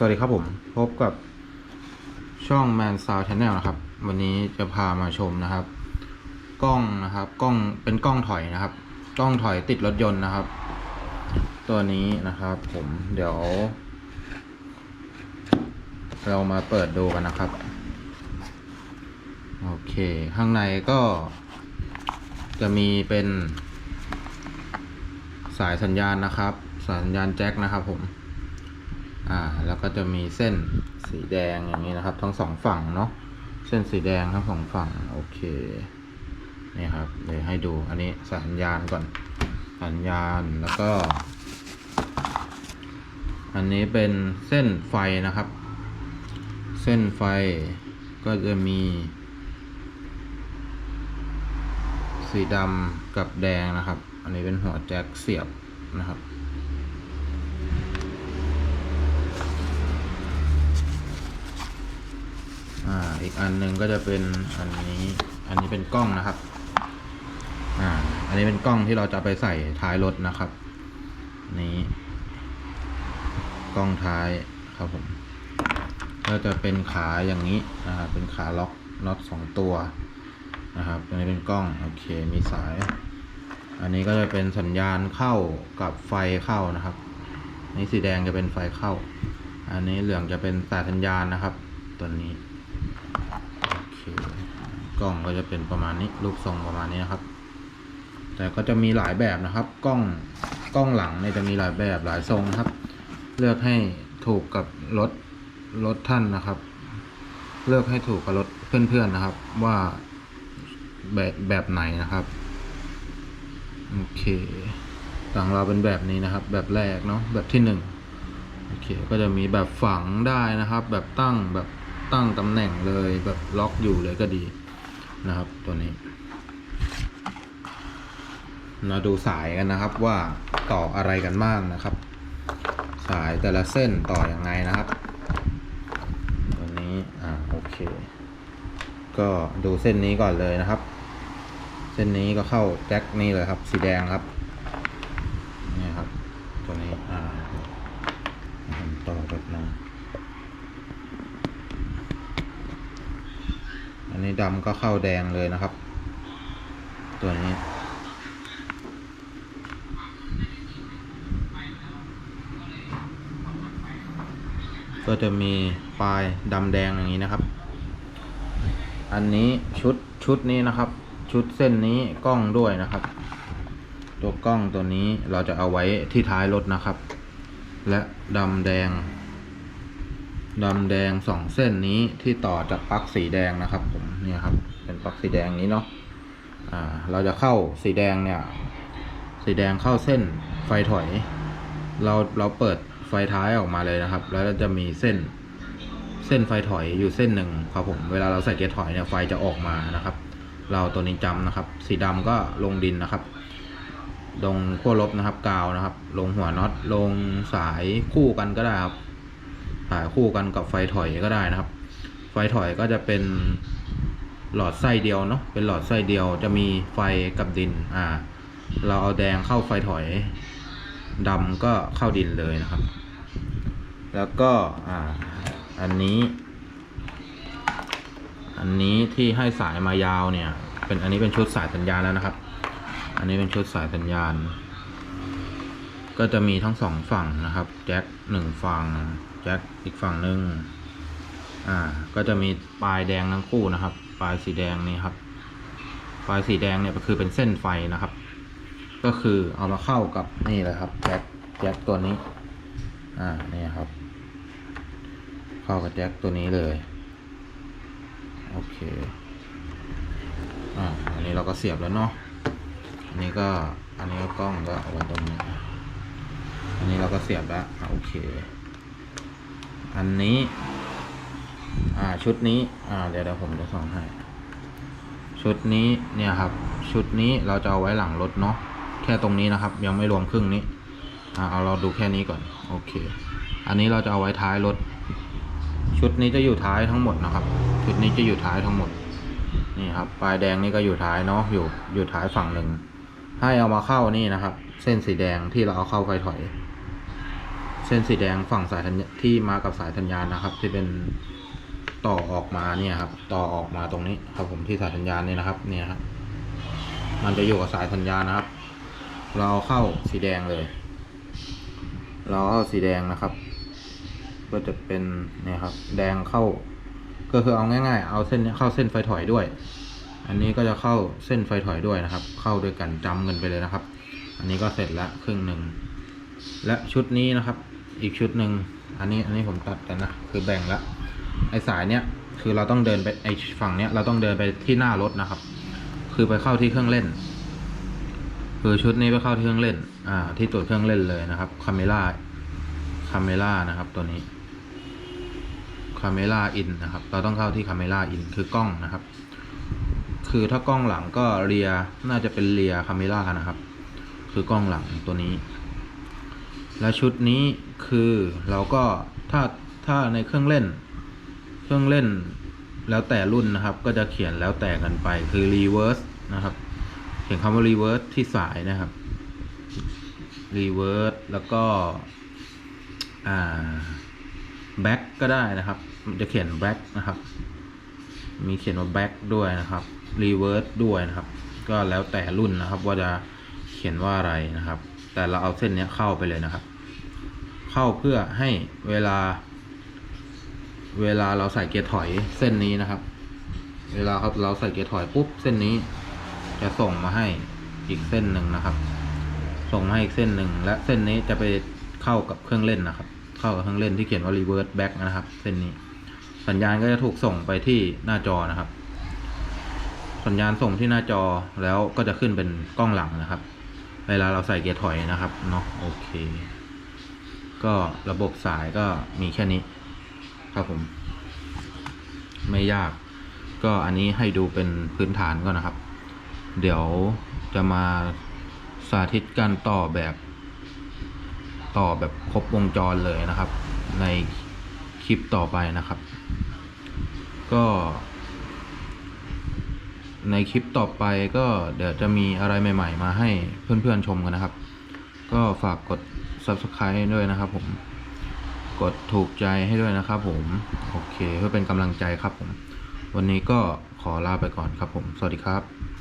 สวัสดีครับผม พบกับช่อง Man Sound Channel นะครับ วันนี้จะพามาชมนะครับ กล้องนะครับ กล้องเป็นกล้องถอยนะครับ กล้องถอยติดรถยนต์นะครับ ตัวนี้นะครับ ผมเดี๋ยว เรามาเปิดดูกันนะครับ โอเค ข้างในก็ จะมีเป็น สายสัญญาณนะครับ สายสัญญาณแจ็คนะครับผม อ่าแล้วก็จะมีเส้นสีแดงอย่างนี้นะครับ ทั้งสองฝั่งเนาะเส้นสีแดงทั้งสองฝั่งโอเคนี่ครับเดี๋ยวให้ดูอันนี้สัญญาณก่อน สัญญาณแล้วก็ อันนี้เป็นเส้นไฟนะครับ เส้นไฟก็จะมี สีดำกับแดงนะครับ อันนี้เป็นหัวแจ็คเสียบนะครับ อ่าอีกอันหนึ่งก็จะเป็นอันนี้ อันนี้เป็นกล้องนะครับ อ่า อันนี้เป็นกล้องที่เราจะไปใส่ท้ายรถนะครับ นี้ กล้องท้ายครับผม ก็จะเป็นขาอย่างนี้นะครับเป็นขาล็อกน็อตสองตัวนะครับอันนี้เป็นกล้องโอเคมีสาย อันนี้ก็จะเป็นสัญญาณเข้ากับไฟเข้านะครับนี่สีแดงจะเป็นไฟเข้า อันนี้เหลืองจะเป็นสายสัญญาณนะครับ ตัวนี้ กล้องก็จะเป็นประมาณนี้รูปทรงประมาณนี้นะครับ แต่ก็จะมีหลายแบบนะครับ กล้องกล้องหลังเนี่ยจะมีหลายแบบหลายทรงนะครับ เลือกให้ถูกกับรถรถท่านนะครับ เลือกให้ถูกกับรถเพื่อนๆนะครับ ว่าแบบแบบไหนนะครับโอเคต่างเราเป็นแบบนี้นะครับ แบบแรกเนาะแบบที่หนึ่งโอเคก็จะมีแบบฝังได้นะครับ แบบตั้งแบบตั้งตำแหน่งเลยแบบล็อกอยู่เลยก็ดี นะครับตัวนี้มาดูสายกันนะครับว่าต่ออะไรกันบ้างนะครับ สายแต่ละเส้นต่ออยังไงนะครับ ตัวนี้อ่าโอเค ก็ดูเส้นนี้ก่อนเลยนะครับ เส้นนี้ก็เข้าแจ็คนี่เลยครับ สีแดงครับนี่ครับ ตัวนี้อ่าต่อแบบนึงอั นนี้ดำก็เข้าแดงเลยนะครับ ตัวนี้ ก็จะมีปลายดำแดงอย่างนี้นะครับ อันนี้ชุดชุดนี้นะครับ ชุดเส้นนี้กล้องด้วยนะครับ ตัวกล้องตัวนี้เราจะเอาไว้ที่ท้ายรถนะครับ และดำแดง ดำแดงสองเส้นนี้ที่ต่อจากปลั๊กสีแดงนะครับ ผมเนี่ยครับ เป็นปลั๊กสีแดงนี้เนาะอ่า เราจะเข้าสีแดงเนี่ย สีแดงเข้าเส้นไฟถอย เราเราเปิดไฟท้ายออกมาเลยนะครับ แล้วจะมีเส้นเส้นไฟถอยอยู่เส้นหนึ่งครับผมเวลาเราใส่เกียร์ถอยเนี่ยไฟจะออกมานะครับ เราตัวนี้จำนะครับ สีดำก็ลงดินนะครับลงขั้วลบนะครับ กาวนะครับ ลงหัวน็อตลงสายคู่กันก็ได้ครับ สายคู่กันกับไฟถอยก็ได้นะครับ ไฟถอยก็จะเป็นหลอดไส้เดียวเนาะเป็นหลอดไส้เดียวจะมีไฟกับดินอ่า เราเอาแดงเข้าไฟถอยดำก็เข้าดินเลยนะครับ แล้วก็อ่าอันนี้ อันนี้ที่ให้สายมายาวเนี่ย เป็นอันนี้เป็นชุดสายสัญญาณแล้วนะครับ อันนี้เป็นชุดสายสัญญาณ ก็จะมีทั้งสองฝั่งนะครับ แจ็คหนึ่งฝั่ง แจ็คอีกฝั่งหนึ่งอ่า ก็จะมีปลายแดงทั้งคู่นะครับ ปลายสีแดงนี่ครับ ปลายสีแดงเนี่ยก็คือเป็นเส้นไฟนะครับ ก็คือเอามาเข้ากับนี่เลยครับ แจ็ค แจ็คตัวนี้ อ่า นี่ครับ เข้ากับแจ็คตัวนี้เลย โอเค อ่า อันนี้เราก็เสียบแล้วเนาะ อันนี้ก็ อันนี้ก็กล้องก็เอาไว้ตรงนี้ อันนี้เราก็เสียบแล้วอโอเค อันนี้ อ่าชุดนี้อ่าเดี๋ยวเดี๋ยวผมจะส่องให้ ชุดนี้เนี่ยครับ ชุดนี้เราจะเอาไว้หลังรถเนาะแค่ตรงนี้นะครับ ยังไม่รวมครึ่งนี้อ่าเอาเราดูแค่นี้ก่อนโอเค อันนี้เราจะเอาไว้ท้ายรถ ชุดนี้จะอยู่ท้ายทั้งหมดนะครับ ชุดนี้จะอยู่ท้ายทั้งหมดนี่ครับปลายแดงนี่ก็อยู่ท้ายเนาะอยู่อยู่ท้ายฝั่งหนึ่งให้เอามาเข้านี่นะครับ เส้นสีแดงที่เราเอาเข้าไฟถอย เส้นสีแดงฝั่งสายธัญที่มากับสายธัญญาณนะครับ ที่เป็นต่อออกมาเนี่ยครับ ต่อออกมาตรงนี้ครับผมที่สายธัญญาณเนี่ยนะครับ เนี่ยครับมันจะอยู่กับสายธัญญาณนะครับ เราเข้าสีแดงเลย เราเอาสีแดงนะครับ ก็จะเป็นเนี่ยครับ แดงเข้า ก็คือเอาง่ายๆ เอาเส้นเข้าเส้นไฟถอยด้วย อันนี้ก็จะเข้าเส้นไฟถอยด้วยนะครับ เข้าด้วยกันจำกันไปเลยนะครับ อันนี้ก็เสร็จแล้วครึ่งหนึ่งและชุดนี้นะครับ อีกชุดหนึ่งอันนี้อันนี้ผมตัดกันนะคือแบ่งแล้วไอ้สายเนี้ยคือเราต้องเดินไปไอ้ฝั่งเนี้ยเราต้องเดินไปที่หน้ารถนะครับ คือไปเข้าที่เครื่องเล่น คือชุดนี้ไปเข้าที่เครื่องเล่น อ่า ที่ตรวจเครื่องเล่นเลยนะครับคาเมล่าคาเมล่านะครับ ตัวนี้คาเมล่าอินนะครับ เราต้องเข้าที่คาเมล่าอินคือกล้องนะครับ คือถ้ากล้องหลังก็เรียน่าจะเป็นเรียคาเมล่านะครับ คือกล้องหลังตัวนี้ และชุดนี้คือเราก็ถ้าถ้าในเครื่องเล่น เครื่องเล่นแล้วแต่รุ่นนะครับ ก็จะเขียนแล้วแต่กันไปคือ reverse นะครับ เขียนคำว่า reverse ที่สายนะครับ reverse แล้วก็ อ่า back ก็ได้นะครับ จะเขียน back นะครับ มีเขียนว่า back ด้วยนะครับ reverse ด้วยนะครับ ก็แล้วแต่รุ่นนะครับ ว่าจะเขียนว่าอะไรนะครับ แต่เราเอาเส้นนี้เข้าไปเลยนะครับ เข้าเพื่อให้เวลา เวลาเราใส่เกียร์ถอยเส้นนี้นะครับ เวลาเราใส่เกียร์ถอยปุ๊บเส้นนี้ จะส่งมาให้อีกเส้นหนึ่งนะครับ ส่งมาให้อีกเส้นหนึ่งและเส้นนี้จะไปเข้ากับเครื่องเล่นนะครับ เข้ากับเครื่องเล่นที่เขียนว่า reverse back นะครับ เส้นนี้ สัญญาณก็จะถูกส่งไปที่หน้าจอนะครับ สัญญาณส่งที่หน้าจอแล้วก็จะขึ้นเป็นกล้องหลังนะครับ เวลาเราใส่เกียร์ถอยนะครับเนาะโอเค ก็ระบบสายก็มีแค่นี้ ครับผม ไม่ยาก ก็อันนี้ให้ดูเป็นพื้นฐานก่อนนะครับ เดี๋ยวจะมาสาธิตการต่อแบบ ต่อแบบครบวงจรเลยนะครับ ในคลิปต่อไปนะครับ ก็ ในคลิปต่อไปก็เดี๋ยวจะมีอะไรใหม่ ๆ มาให้เพื่อนๆชมกันนะครับ ก็ฝากกด subscribe ด้วยนะครับผม กดถูกใจให้ด้วยนะครับผม โอเค เพื่อเป็นกำลังใจครับผม วันนี้ก็ขอลาไปก่อนครับผม สวัสดีครับ